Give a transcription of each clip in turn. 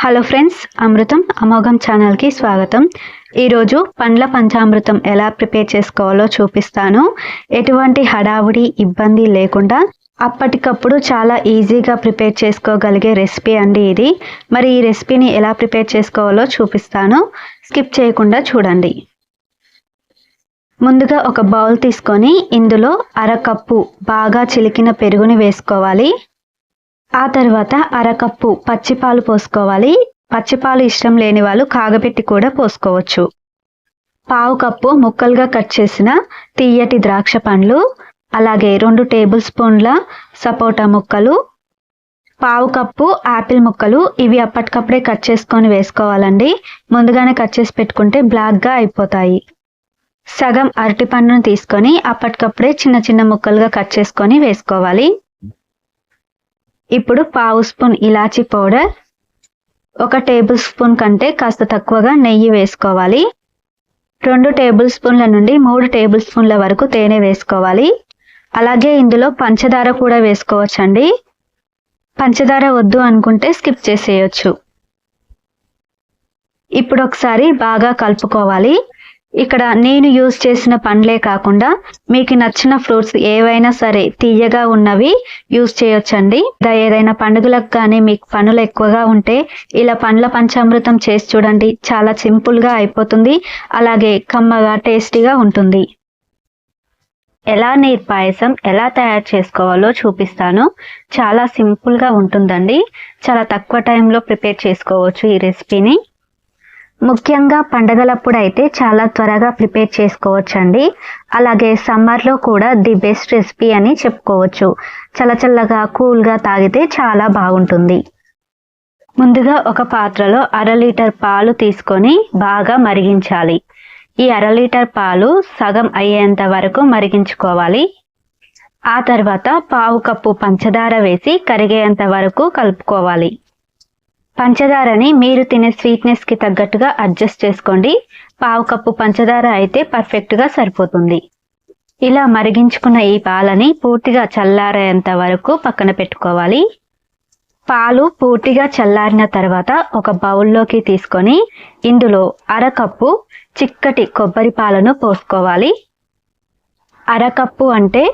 Hello friends అమృతం అమోఘం ఛానల్కి స్వాగతం. ఈరోజు పండ్ల పంచామృతం ఎలా ప్రిపేర్ చేసుకోవాలో చూపిస్తాను. ఎటువంటి హడావుడి ఇబ్బంది లేకుండా అప్పటికప్పుడు చాలా ఈజీగా ప్రిపేర్ చేసుకోగలిగే రెసిపీ అండి ఇది. మరి ఈ రెసిపీని ఎలా ప్రిపేర్ చేసుకోవాలో చూపిస్తాను. స్కిప్ చేయకుండా చూడండి. ముందుగా ఒక బౌల్ తీసుకొని ఇందులో అరకప్పు బాగా చిలికిన పెరుగుని వేసుకోవాలి. ఆ తర్వాత అరకప్పు పచ్చిపాలు పోసుకోవాలి. పచ్చిపాలు ఇష్టం లేని వాళ్ళు కాగబెట్టి కూడా పోసుకోవచ్చు. పావు కప్పు ముక్కలుగా కట్ చేసిన తీయటి ద్రాక్ష పండ్లు అలాగే రెండు టేబుల్ స్పూన్ల సపోటా ముక్కలు పావు కప్పు యాపిల్ ముక్కలు ఇవి అప్పటికప్పుడే కట్ చేసుకొని వేసుకోవాలండి. ముందుగానే కట్ చేసి పెట్టుకుంటే బ్లాక్గా అయిపోతాయి. సగం అరటి పండును తీసుకొని అప్పటికప్పుడే చిన్న చిన్న ముక్కలుగా కట్ చేసుకొని వేసుకోవాలి. ఇప్పుడు పావు స్పూన్ ఇలాచీ పౌడర్ ఒక టేబుల్ స్పూన్ కంటే కాస్త తక్కువగా నెయ్యి వేసుకోవాలి. రెండు టేబుల్ స్పూన్ల నుండి మూడు టేబుల్ స్పూన్ల వరకు తేనె వేసుకోవాలి. అలాగే ఇందులో పంచదార కూడా వేసుకోవచ్చండి. పంచదార వద్దు అనుకుంటే స్కిప్ చేసేయచ్చు. ఇప్పుడు ఒకసారి బాగా కలుపుకోవాలి. ఇక్కడ నేను యూజ్ చేసిన పండ్లే కాకుండా మీకు నచ్చిన ఫ్రూట్స్ ఏవైనా సరే తీయగా ఉన్నవి యూజ్ చేయొచ్చండి. ఏదైనా పండుగలకు కానీ మీకు పనులు ఎక్కువగా ఉంటే ఇలా పండ్ల పంచామృతం చేసి చూడండి. చాలా సింపుల్గా అయిపోతుంది. అలాగే కమ్మగా టేస్టీగా ఉంటుంది. ఎలా నీరు పాయసం ఎలా తయారు చేసుకోవాలో చూపిస్తాను. చాలా సింపుల్గా ఉంటుందండి. చాలా తక్కువ టైంలో ప్రిపేర్ చేసుకోవచ్చు ఈ రెసిపీని ముఖ్యంగా పండగలప్పుడు అయితే చాలా త్వరగా ప్రిపేర్ చేసుకోవచ్చండి. అలాగే సమ్మర్లో కూడా ది బెస్ట్ రెసిపీ అని చెప్పుకోవచ్చు. చల్లచల్లగా కూల్గా తాగితే చాలా బాగుంటుంది. ముందుగా ఒక పాత్రలో అర లీటర్ పాలు తీసుకొని బాగా మరిగించాలి. ఈ అర లీటర్ పాలు సగం అయ్యేంత వరకు మరిగించుకోవాలి. ఆ తర్వాత పావు కప్పు పంచదార వేసి కరిగేంత వరకు కలుపుకోవాలి. పంచదారని మీరు తినే స్వీట్నెస్కి తగ్గట్టుగా అడ్జస్ట్ చేసుకోండి. పావు కప్పు పంచదార అయితే పర్ఫెక్ట్గా సరిపోతుంది. ఇలా మరిగించుకున్న ఈ పాలని పూర్తిగా చల్లారేంత వరకు పక్కన పెట్టుకోవాలి. పాలు పూర్తిగా చల్లారిన తర్వాత ఒక బౌల్లోకి తీసుకొని ఇందులో అరకప్పు చిక్కటి కొబ్బరి పాలను పోసుకోవాలి. అరకప్పు అంటే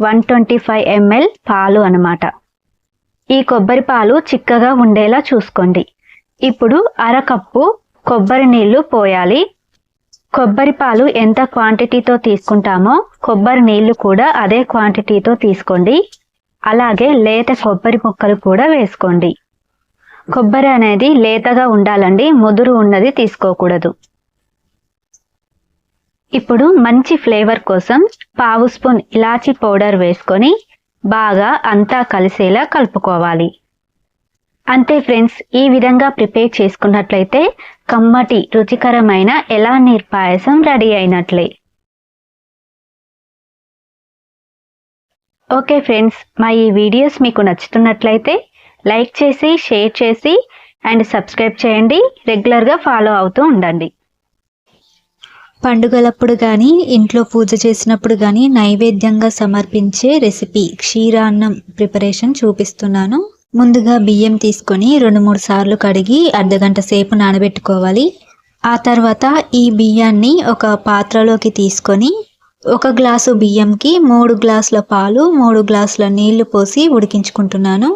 వన్ ట్వంటీ ఫైవ్ ఎంఎల్ పాలు అనమాట ఈ కొబ్బరి పాలు చిక్కగా ఉండేలా చూసుకోండి. ఇప్పుడు అరకప్పు కొబ్బరి నీళ్ళు పోయాలి. కొబ్బరి పాలు ఎంత క్వాంటిటీతో తీసుకుంటామో కొబ్బరి నీళ్ళు కూడా అదే క్వాంటిటీతో తీసుకోండి. అలాగే లేత కొబ్బరి ముక్కలు కూడా వేసుకోండి. కొబ్బరి అనేది లేతగా ఉండాలండి ముదురు ఉన్నది తీసుకోకూడదు. ఇప్పుడు మంచి ఫ్లేవర్ కోసం పావు స్పూన్ ఇలాచీ పౌడర్ వేసుకొని బాగా అంతా కలిసేలా కలుపుకోవాలి. అంతే ఫ్రెండ్స్ ఈ విధంగా ప్రిపేర్ చేసుకున్నట్లయితే కమ్మటి రుచికరమైన ఎలా నీర్ పాయసం రెడీ అయినట్లే. ఓకే ఫ్రెండ్స్ మా ఈ వీడియోస్ మీకు నచ్చుతున్నట్లయితే లైక్ చేసి షేర్ చేసి అండ్ సబ్స్క్రైబ్ చేయండి. రెగ్యులర్గా ఫాలో అవుతూ ఉండండి. పండుగలప్పుడు కానీ ఇంట్లో పూజ చేసినప్పుడు కానీ నైవేద్యంగా సమర్పించే రెసిపీ క్షీరాన్నం ప్రిపరేషన్ చూపిస్తున్నాను. ముందుగా బియ్యం తీసుకొని రెండు మూడు సార్లు కడిగి అర్ధగంట సేపు నానబెట్టుకోవాలి. ఆ తర్వాత ఈ బియ్యాన్ని ఒక పాత్రలోకి తీసుకొని ఒక గ్లాసు బియ్యంకి మూడు గ్లాసుల పాలు మూడు గ్లాసుల నీళ్ళు పోసి ఉడికించుకుంటున్నాను.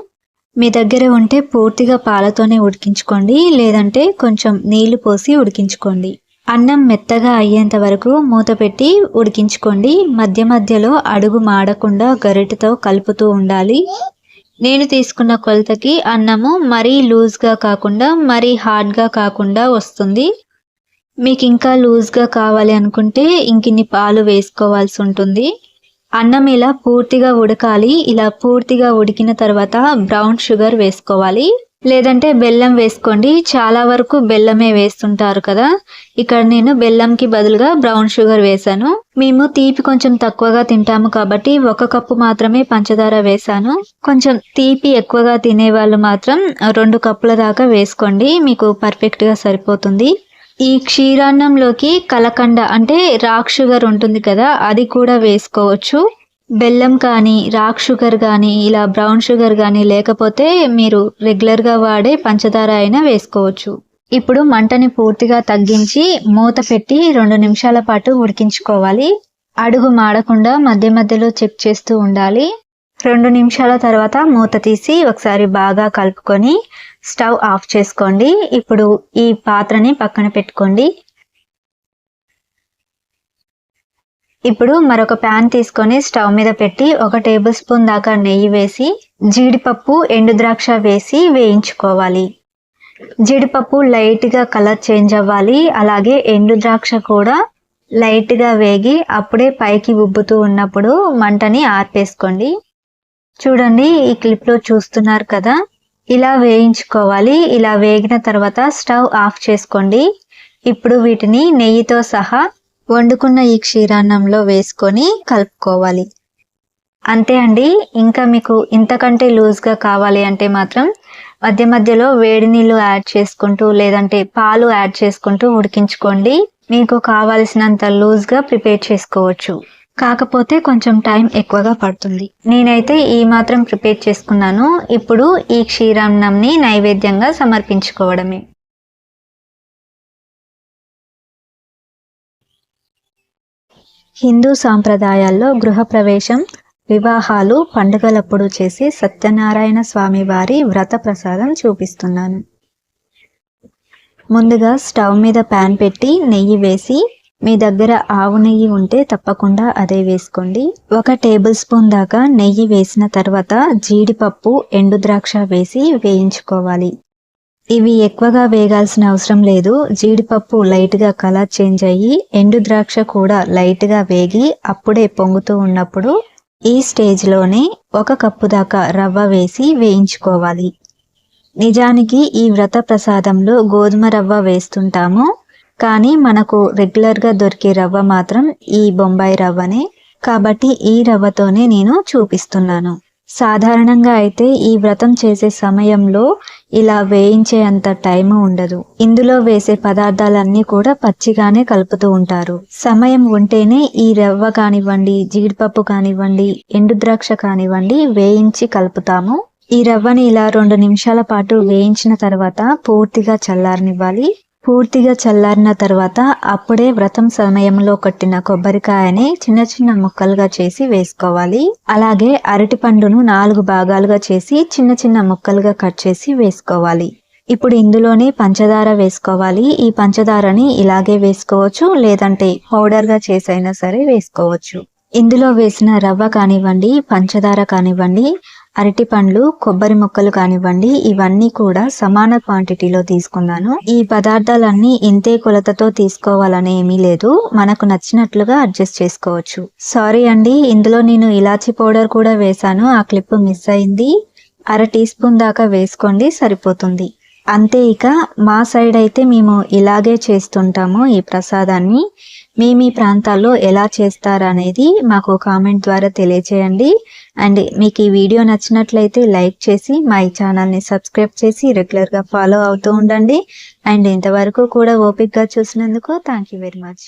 మీ దగ్గర ఉంటే పూర్తిగా పాలతోనే ఉడికించుకోండి లేదంటే కొంచెం నీళ్ళు పోసి ఉడికించుకోండి. అన్నం మెత్తగా అయ్యేంత వరకు మూత పెట్టి ఉడికించుకోండి. మధ్య మధ్యలో అడుగు మాడకుండా గరిటెతో కలుపుతూ ఉండాలి. నేను తీసుకున్న కొలతకి అన్నము మరీ లూజ్గా కాకుండా మరీ హార్డ్గా కాకుండా వస్తుంది. మీకు ఇంకా లూజ్గా కావాలి అనుకుంటే ఇంకిన్ని పాలు వేసుకోవాల్సి ఉంటుంది. అన్నం ఇలా పూర్తిగా ఉడకాలి. ఇలా పూర్తిగా ఉడికిన తర్వాత బ్రౌన్ షుగర్ వేసుకోవాలి. లేదంటే బెల్లం వేసుకోండి. చాలా వరకు బెల్లమే వేస్తుంటారు కదా. ఇక్కడ నేను బెల్లంకి బదులుగా బ్రౌన్ షుగర్ వేశాను. మేము తీపి కొంచెం తక్కువగా తింటాము కాబట్టి ఒక కప్పు మాత్రమే పంచదార వేశాను. కొంచెం తీపి ఎక్కువగా తినే వాళ్ళు మాత్రం రెండు కప్పుల దాకా వేసుకోండి. మీకు పర్ఫెక్ట్గా సరిపోతుంది. ఈ క్షీరాన్నంలోకి కలకండ అంటే రాక్ షుగర్ ఉంటుంది కదా అది కూడా వేసుకోవచ్చు. బెల్లం కానీ రాక్ షుగర్ కానీ ఇలా బ్రౌన్ షుగర్ కానీ లేకపోతే మీరు రెగ్యులర్గా వాడే పంచదార అయినా వేసుకోవచ్చు. ఇప్పుడు మంటని పూర్తిగా తగ్గించి మూత పెట్టి రెండు నిమిషాల పాటు ఉడికించుకోవాలి. అడుగు మాడకుండా మధ్య మధ్యలో చెక్ చేస్తూ ఉండాలి. రెండు నిమిషాల తర్వాత మూత తీసి ఒకసారి బాగా కలుపుకొని స్టవ్ ఆఫ్ చేసుకోండి. ఇప్పుడు ఈ పాత్రని పక్కన పెట్టుకోండి. ఇప్పుడు మరొక ప్యాన్ తీసుకొని స్టవ్ మీద పెట్టి ఒక టేబుల్ స్పూన్ దాకా నెయ్యి వేసి జీడిపప్పు ఎండు ద్రాక్ష వేసి వేయించుకోవాలి. జీడిపప్పు లైట్గా కలర్ చేంజ్ అవ్వాలి. అలాగే ఎండు ద్రాక్ష కూడా లైట్గా వేగి అప్పుడే పైకి ఉబ్బుతూ ఉన్నప్పుడు మంటని ఆర్పేసుకోండి. చూడండి ఈ క్లిప్లో చూస్తున్నారు కదా. ఇలా వేయించుకోవాలి. ఇలా వేగిన తర్వాత స్టవ్ ఆఫ్ చేసుకోండి. ఇప్పుడు వీటిని నెయ్యితో సహా వండుకున్న ఈ క్షీరాన్నంలో వేసుకొని కలుపుకోవాలి. అంతే అండి. ఇంకా మీకు ఇంతకంటే లూజ్గా కావాలి అంటే మాత్రం మధ్య మధ్యలో వేడి నీళ్ళు యాడ్ చేసుకుంటూ లేదంటే పాలు యాడ్ చేసుకుంటూ ఉడికించుకోండి. మీకు కావాల్సినంత లూజ్గా ప్రిపేర్ చేసుకోవచ్చు. కాకపోతే కొంచెం టైం ఎక్కువగా పడుతుంది. నేనైతే ఈ మాత్రం ప్రిపేర్ చేసుకున్నాను. ఇప్పుడు ఈ క్షీరాన్నంని నైవేద్యంగా సమర్పించుకోవడమే. హిందూ సాంప్రదాయాల్లో గృహప్రవేశం వివాహాలు పండుగలప్పుడు చేసి సత్యనారాయణ స్వామి వారి వ్రత ప్రసాదం చూపిస్తున్నాను. ముందుగా స్టవ్ మీద ప్యాన్ పెట్టి నెయ్యి వేసి మీ దగ్గర ఆవు నెయ్యి ఉంటే తప్పకుండా అదే వేసుకోండి. ఒక టేబుల్ స్పూన్ దాకా నెయ్యి వేసిన తర్వాత జీడిపప్పు ఎండు ద్రాక్ష వేసి వేయించుకోవాలి. ఇవి ఎక్కువగా వేగాల్సిన అవసరం లేదు. జీడిపప్పు లైట్గా కలర్ చేంజ్ అయ్యి ఎండు ద్రాక్ష కూడా లైట్గా వేగి అప్పుడే పొంగుతూ ఉన్నప్పుడు ఈ స్టేజ్లోనే ఒక కప్పు దాకా రవ్వ వేసి వేయించుకోవాలి. నిజానికి ఈ వ్రత ప్రసాదంలో గోధుమ రవ్వ వేస్తుంటాము కానీ మనకు రెగ్యులర్గా దొరికే రవ్వ మాత్రం ఈ బొంబాయి రవ్వనే. కాబట్టి ఈ రవ్వతోనే నేను చూపిస్తున్నాను. సాధారణంగా అయితే ఈ వ్రతం చేసే సమయంలో ఇలా వేయించే అంత టైం ఉండదు. ఇందులో వేసే పదార్థాలన్నీ కూడా పచ్చిగానే కలుపుతూ ఉంటారు. సమయం ఉంటేనే ఈ రవ్వ కానివ్వండి జీడిపప్పు కానివ్వండి ఎండుద్రాక్ష కానివ్వండి వేయించి కలుపుతాము. ఈ రవ్వని ఇలా రెండు నిమిషాల పాటు వేయించిన తర్వాత పూర్తిగా చల్లారనివ్వాలి. పూర్తిగా చల్లారిన తర్వాత అప్పుడే వ్రతం సమయంలో కట్టిన కొబ్బరికాయని చిన్న చిన్న ముక్కలుగా చేసి వేసుకోవాలి. అలాగే అరటి పండును నాలుగు భాగాలుగా చేసి చిన్న చిన్న ముక్కలుగా కట్ చేసి వేసుకోవాలి. ఇప్పుడు ఇందులోనే పంచదార వేసుకోవాలి. ఈ పంచదారని ఇలాగే వేసుకోవచ్చు లేదంటే పౌడర్గా చేసైనా సరే వేసుకోవచ్చు. ఇందులో వేసిన రవ్వ కానివ్వండి పంచదార కానివ్వండి అరటి పండ్లు కొబ్బరి ముక్కలు కానివ్వండి ఇవన్నీ కూడా సమాన క్వాంటిటీలో తీసుకున్నాను. ఈ పదార్థాలన్నీ ఇంతే కొలతతో తీసుకోవాలని ఏమీ లేదు. మనకు నచ్చినట్లుగా అడ్జస్ట్ చేసుకోవచ్చు. సారీ అండి ఇందులో నేను ఇలాచి పౌడర్ కూడా వేశాను. ఆ క్లిప్ మిస్ అయింది. అర టీ స్పూన్ దాకా వేసుకోండి సరిపోతుంది. అంతే ఇక మా సైడ్ అయితే మేము ఇలాగే చేస్తుంటాము ఈ ప్రసాదాన్ని. మీ మీ ప్రాంతాల్లో ఎలా చేస్తారనేది మాకు కామెంట్ ద్వారా తెలియచేయండి. అండ్ మీకు ఈ వీడియో నచ్చినట్లయితే లైక్ చేసి మా ఈ ఛానల్ని సబ్స్క్రైబ్ చేసి రెగ్యులర్గా ఫాలో అవుతూ ఉండండి. అండ్ ఇంతవరకు కూడా ఓపిక్గా చూసినందుకు థ్యాంక్ యూ వెరీ మచ్.